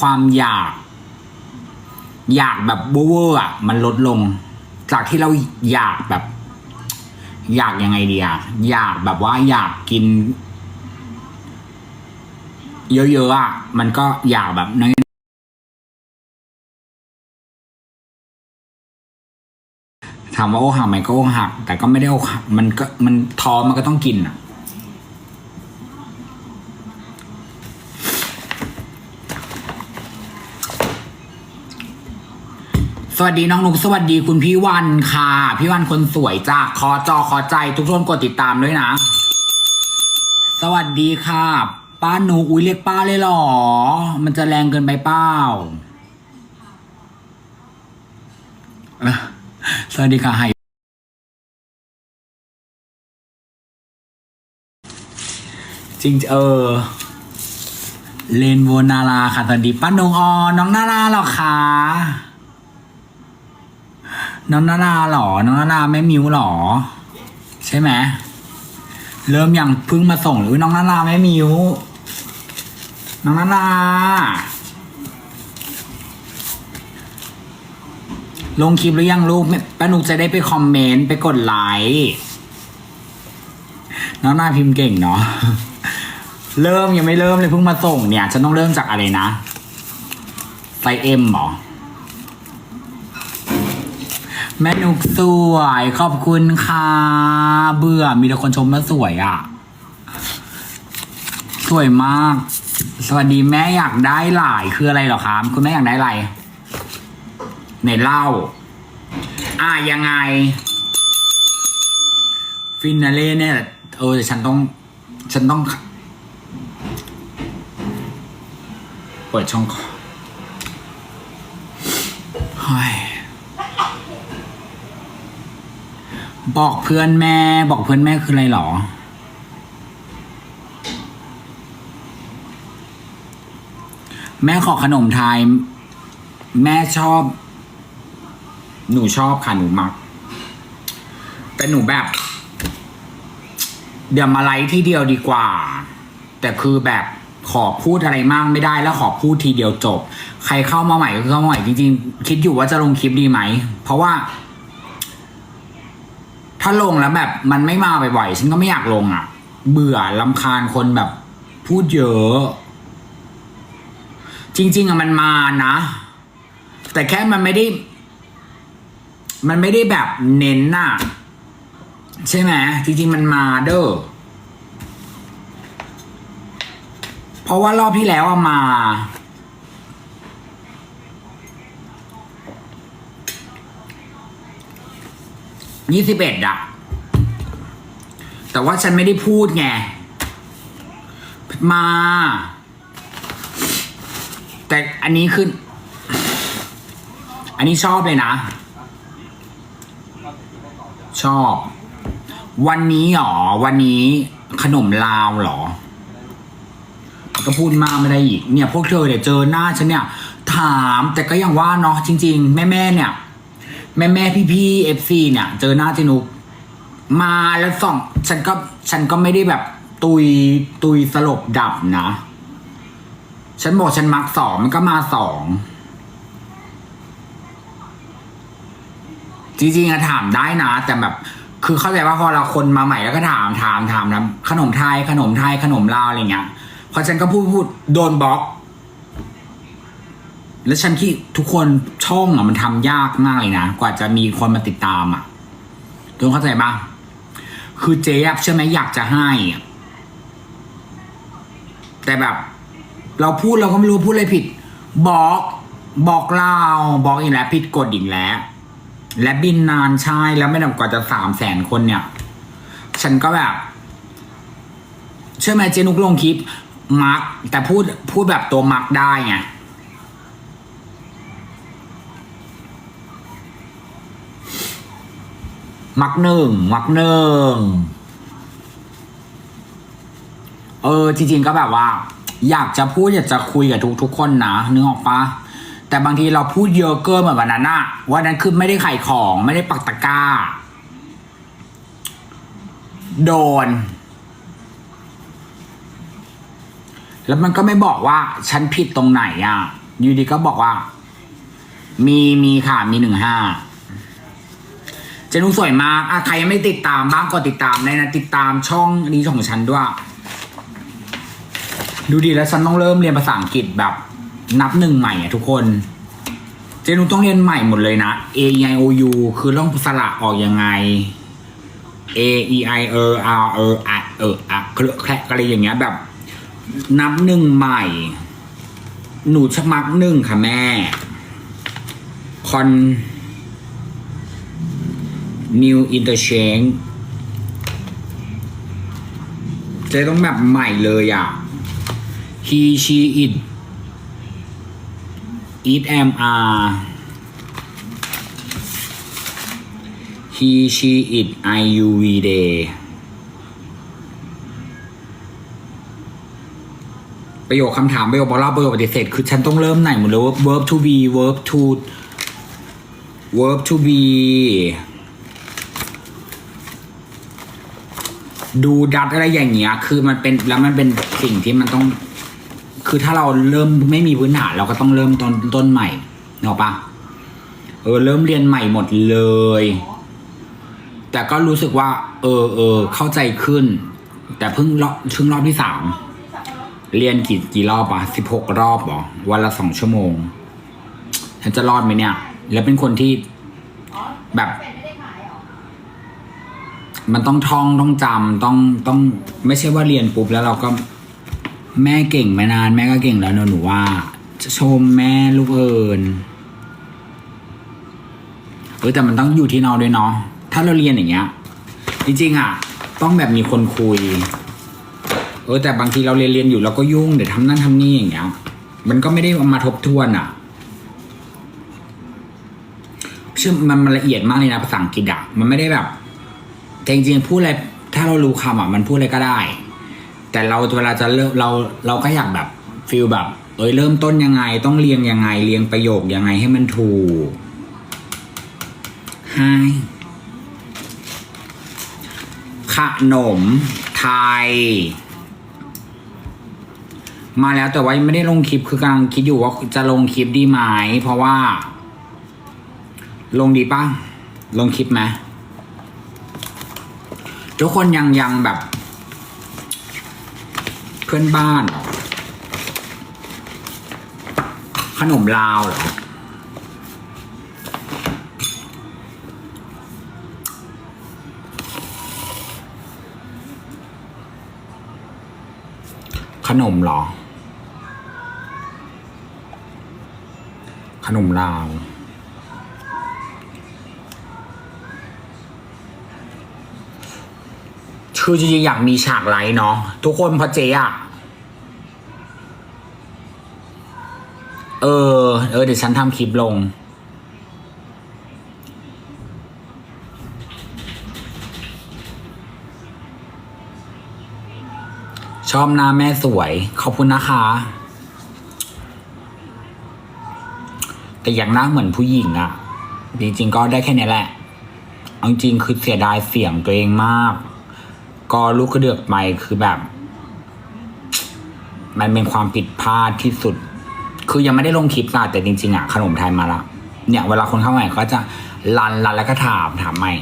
ความอยาก อยากแบบเวอร์อะมันลดลง จากที่เราอยากแบบ อยากยังไงดีอะอยากแบบว่าอยากกิน เยอะๆอะมันก็อยากแบบน้อยถามว่าโอหักไหมก็โอหัก แต่ก็ไม่ได้โอหักมันก็มันท้อมันก็ต้องกินอะ สวัสดีน้องนุกสวัสดีคุณพี่วันค่ะ พี่วันคนสวยจากคอจอคอใจทุกคนกดติดตามด้วยนะ สวัสดีค่ะป้าหนูอุ้ยเรียกป้าเลยหรอ มันจะแรงเกินไปเปล่าสวัสดีค่ะไฮจริงเออเลนโวนาราค่ะสวัสดีป้าหนูออน้องนาราหรอคะ น้องนาราหรอ น้องนาราไม่มิวหรอ ใช่ไหมเริ่มยังเพิ่งมาส่งหรือน้องนาราไม่มิวน้องนาราลงคลิปหรือยังลูกแม่ป้านุกจะได้ไปคอมเมนต์ไปกดไลค์น้องนาพิมพ์เก่งเนาะเริ่มยังไม่เริ่มเลยเพิ่งมาส่งเนี่ย ฉันต้องเริ่มจากอะไรนะไซเอ็มหรอ แม่นุกสวยขอบคุณค่ะ เบื่อมีแต่คนชมว่าสวยอะ สวยมาก สวัสดีแม่อยากได้หลายคืออะไรหรอครับคุณแม่อยากได้อะไรไหนเล่า อะยังไง ฟินาเล่เนี่ยเออฉันต้อง ฉันต้องเปิดช่องเฮ้ย บอกเพื่อนแม่ บอกเพื่อนแม่คืออะไรหรอ แม่ขอขนมไทย แม่ชอบ หนูชอบค่ะหนูมัก แต่หนูแบบ เดี๋ยวมาไลฟ์ที่เดียวดีกว่า แต่คือแบบขอพูดอะไรมากไม่ได้แล้วขอพูดทีเดียวจบ ใครเข้ามาใหม่ก็เข้ามาใหม่จริงๆ คิดอยู่ว่าจะลงคลิปดีไหม เพราะว่า ถ้าลงแล้วแบบมันไม่มาบ่อยๆฉันก็ไม่อยากลงอะ เบื่อลำคาญคนแบบ พูดเยอะ จริง ๆอะมันมานะ แต่แค่มันไม่ได้ มันไม่ได้แบบเน้นน่ะ ใช่ไหมจริง ๆ มันมาเด้อเพราะว่ารอบที่แล้วอะมา ยี่สิบเอ็ดอะแต่ว่าฉันไม่ได้พูดไง มา แต่อันนี้คืออันนี้ชอบเลยนะ ชอบ วันนี้หรอ วันนี้ขนมลาวหรอ ก็พูดมากไม่ได้อีก เนี่ย พวกเธอเนี่ยเจอหน้าฉันเนี่ย ถามแต่ก็ยังว่าเนาะจริง ๆ แม่แม่ๆเนี่ย แม่แม่พี่พี่เอฟซีเนี่ย เจอหน้าเจนุกมาแล้วส่อง ฉันก็ฉันก็ไม่ได้แบบตุยตุยสลบดับนะ ฉันบอกฉันมักสองมันก็มาสองจริงๆอะถามได้นะ แต่แบบ คือเข้าใจว่าพอเราคนมาใหม่แล้วก็ถามถามถามนะขนมไทยขนมไทยขนมลาวอะไรเงี้ยพอฉันก็พูดพูดโดนบล็อก แล้วฉันคิดทุกคนช่องอะมันทำยากมากเลยนะ กว่าจะมีคนมาติดตามอะทุกคนเข้าใจปะคือเจ๊อะใช่ไหมอยากจะให้ แต่แบบ เราพูดเราก็ไม่รู้พูดอะไรผิด บอกบอกเราบอกอีกแล้วผิดกฎอีกแล้ว และบินนานใช่แล้วไม่นานกว่าจะสามแสนคนเนี่ย ฉันก็แบบเชื่อไหมเจนุกลงคลิปมักแต่พูดพูดแบบตัวมักได้ไง มักหนึ่งมักหนึ่งเออจริงๆก็แบบว่า อยากจะพูดอยากจะคุยกับทุกทุกๆคนนะนึกออกปะแต่บางทีเราพูดเยอะเกินเหมือนวันนั้นอะวันนั้นคือไม่ได้ขายของไม่ได้ปักตะกร้า โดน แล้วมันก็ไม่บอกว่า ฉันผิดตรงไหนอะอยูดีก็บอกว่า มีมีค่ะมีหนึ่งห้า เจนุสวยมากอะใครยังไม่ติดตามบ้างก็ติดตามได้นะ ติดตามช่องนี้ของฉันด้วย ดูดีแล้วฉันต้องเริ่มเรียนภาษาอังกฤษแบบ นับหนึ่งใหม่อะทุกคน เจนุต้องเรียนใหม่หมดเลยนะ A E I O U คือต้องสระออกยังไง A E I E R E A เอออะเครือแคลอะไรอย่างเงี้ยแบบ นับหนึ่งใหม่ หนูชักมักหนึ่งค่ะแม่คอน new interchange เจะต้องแบบใหม่เลยอะ he she it it am are he she it i u v day ประโยคคำถามประโยคบอกเล่าประโยคปฏิเสธคือฉันต้องเริ่มไหนหมดเลย verb to be verb to verb to be ดูดัดอะไรอย่างเงี้ย คือมันเป็นแล้วมันเป็นสิ่งที่มันต้อง คือถ้าเราเริ่มไม่มีพื้นฐานเราก็ต้องเริ่มต้นต้นใหม่เนกอะปะเออเริ่มเรียนใหม่หมดเลย แต่ก็รู้สึกว่า เออเออเข้าใจขึ้น แต่เพิ่งรอบเพิ่งรอบที่สามเรียนกี่กี่รอบอะสิบหกรอบเหรอวันละสองชั่วโมงฉันจะรอดไหมเนี่ย แล้วเป็นคนที่แบบ มันต้องท่องต้องจำต้องต้องไม่ใช่ว่าเรียนปุ๊บแล้วเราก็แม่เก่งไม่นานแม่ก็เก่งแล้วเนอะหนูว่าชมแม่ลูกเอิญเออแต่มันต้องอยู่ที่เราด้วยเนาะถ้าเราเรียนอย่างเงี้ย จริงๆอะ ต้องแบบมีคนคุย เออ แต่บางทีเราเรียนเรียนอยู่เราก็ยุ่งเดี๋ยวทำนั่นทำนี่อย่างเงี้ย มันก็ไม่ได้มาทบทวนอะเชื่อมันมันละเอียดมากเลยนะภาษาอังกฤษอะมันไม่ได้แบบ แต่จริงๆพูดอะไรถ้าเรารู้คำอะมันพูดอะไรก็ได้ แต่เราเวลาจะเริ่มเราเราก็อยากแบบฟิลแบบเอ้ยเริ่มต้นยังไงต้องเรียงยังไงเรียงประโยคยังไงให้มันถูก Hi ขนมไทย มาแล้วแต่ว่าไม่ได้ลงคลิปคือกำลังคิดอยู่ว่าจะลงคลิปดีไหมเพราะว่า ลงดีป่ะ ลงคลิปไหม ทุกคนยังยังแบบ เพื่อนบ้านหรอขนมลาวเหรอขนมหรอ ขนมลาว คือจริงๆอยากมีฉากไลท์เนาะทุกคนพราะเจ๊อะเออ เออ เดี๋ยวฉันทำคลิปลง ชอบหน้าแม่สวย ขอบคุณนะคะ แต่อย่างหน้าเหมือนผู้หญิงอะจริงๆก็ได้แค่นี้แหละ เอาจริงคือเสียดายเสียงตัวเองมาก ก็ลูกกระเดือกไปคือแบบ มันเป็นความผิดพลาดที่สุด คือยังไม่ได้ลงคลิปนะแต่จริงๆอะขนมไทยมาละเนี่ย เวลาคนเข้าใหม่ก็จะรันรันแล้วก็ถามถามใหม่